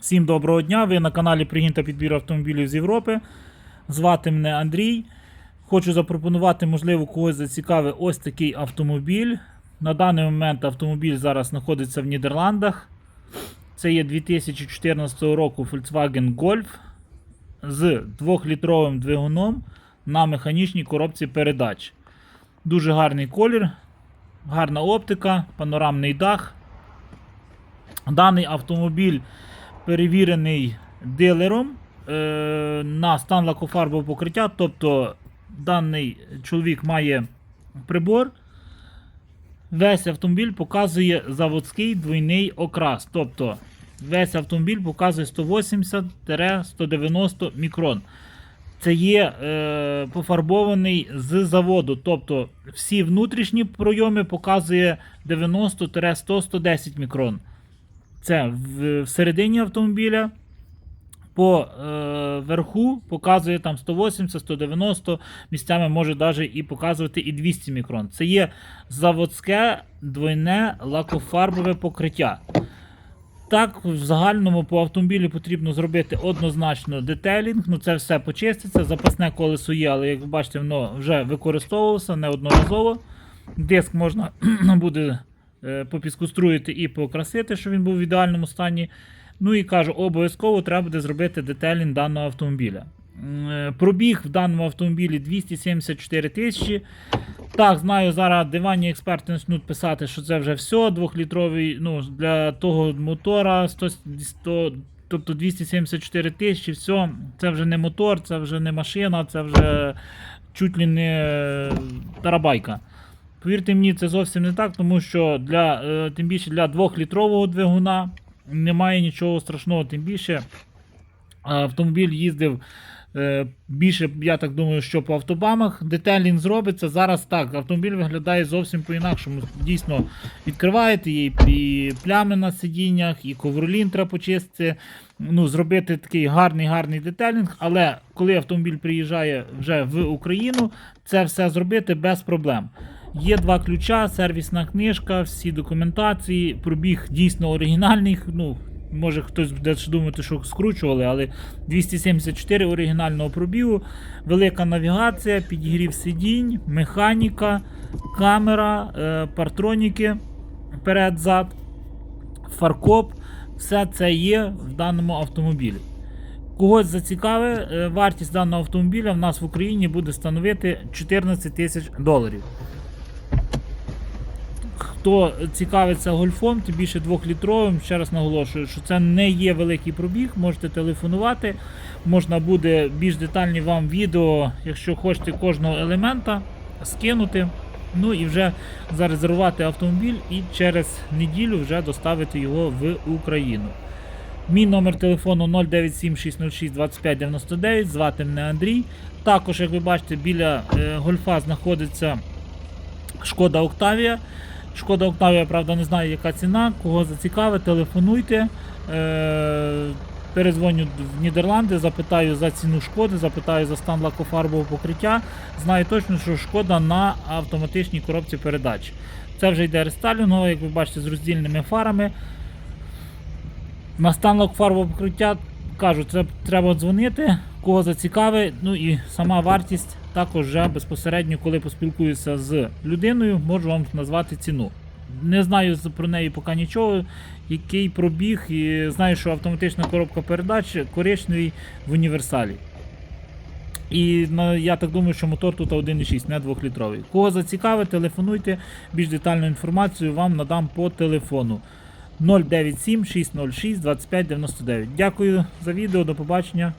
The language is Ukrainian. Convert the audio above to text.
Всім доброго дня! Ви на каналі Пригін та підбір автомобілів з Європи. Звати мене Андрій. Хочу запропонувати, можливо, когось зацікавить ось такий автомобіль. На даний момент автомобіль зараз знаходиться в Нідерландах. Це є 2014 року Volkswagen Golf з 2-літровим двигуном на механічній коробці передач. Дуже гарний колір, гарна оптика, панорамний дах. Даний автомобіль перевірений дилером е, на стан лакофарбового покриття. Тобто даний чоловік має прибор. Весь автомобіль показує заводський двойний окрас. Тобто весь автомобіль показує 180-190 мікрон. Це є е, пофарбований з заводу. Тобто всі внутрішні пройоми показує 90-100-110 мікрон. Це всередині автомобіля. По е, верху показує там 180, 190, місцями може навіть і показувати і 200 мікрон. Це є заводське двойне лакофарбове покриття. Так, в загальному по автомобілю потрібно зробити однозначно детейлінг. Ну це все почиститься. Запасне колесо є, але як ви бачите, воно вже використовувалося неодноразово. Диск можна буде попіскуструїти і покрасити, щоб він був в ідеальному стані. Ну і кажу, обов'язково треба буде зробити детейлінг даного автомобіля. Е, Пробіг в даному автомобілі 274 тисячі. Так, знаю, зараз диванні експерти почнуть писати, що це вже все, двохлітровий, ну, для того мотора 100, 100, тобто 274 тисячі, все, це вже не мотор, це вже не машина, це вже чуть ли не е, тарабайка. Повірте мені, це зовсім не так, тому що для, е, тим більше для 2-літрового двигуна немає нічого страшного, тим більше автомобіль їздив е, більше, я так думаю, що по автобамах. Детейлінг зробиться. Зараз так, автомобіль виглядає зовсім по-інакшому. Дійсно, відкриваєте і, і плями на сидіннях, і ковролін треба почистити. Ну, зробити такий гарний гарний детейлінг, але коли автомобіль приїжджає вже в Україну, це все зробити без проблем. Є два ключа, сервісна книжка, всі документації, пробіг дійсно оригінальний. Ну, може хтось буде думати, що скручували, але 274 оригінального пробігу, велика навігація, підігрів сидінь, механіка, камера, е, партроніки вперед-зад, фаркоп. Все це є в даному автомобілі. Когось зацікавить, е, вартість даного автомобіля в нас в Україні буде становити 14 тисяч доларів. Хто цікавиться гольфом, тим більше 2-літровим, ще раз наголошую, що це не є великий пробіг, можете телефонувати. Можна буде більш детальні вам відео, якщо хочете кожного елемента, скинути. Ну і вже зарезервувати автомобіль і через неділю вже доставити його в Україну. Мій номер телефону 097 606 2599, звати мене Андрій. Також, як ви бачите, біля е, гольфа знаходиться Шкода Октавія. Шкода Октавія, правда, не знаю, яка ціна. Кого зацікавить, телефонуйте. Е, перезвоню в Нідерланди, запитаю за ціну шкоди, запитаю за стан лакофарбового покриття. Знаю точно, що шкода на автоматичній коробці передач. Це вже йде рестайлінгова, як ви бачите, з роздільними фарами. На стан лакофарбового покриття кажу, треба дзвонити, кого зацікавить. Ну і сама вартість також вже безпосередньо, коли поспілкуюся з людиною, можу вам назвати ціну. Не знаю про неї поки нічого, який пробіг, і знаю, що автоматична коробка передач коричневий в універсалі. І я так думаю, що мотор тут 1,6, не 2-літровий. Кого зацікавить, телефонуйте, більш детальну інформацію вам надам по телефону 097 606 2599. Дякую за відео, до побачення.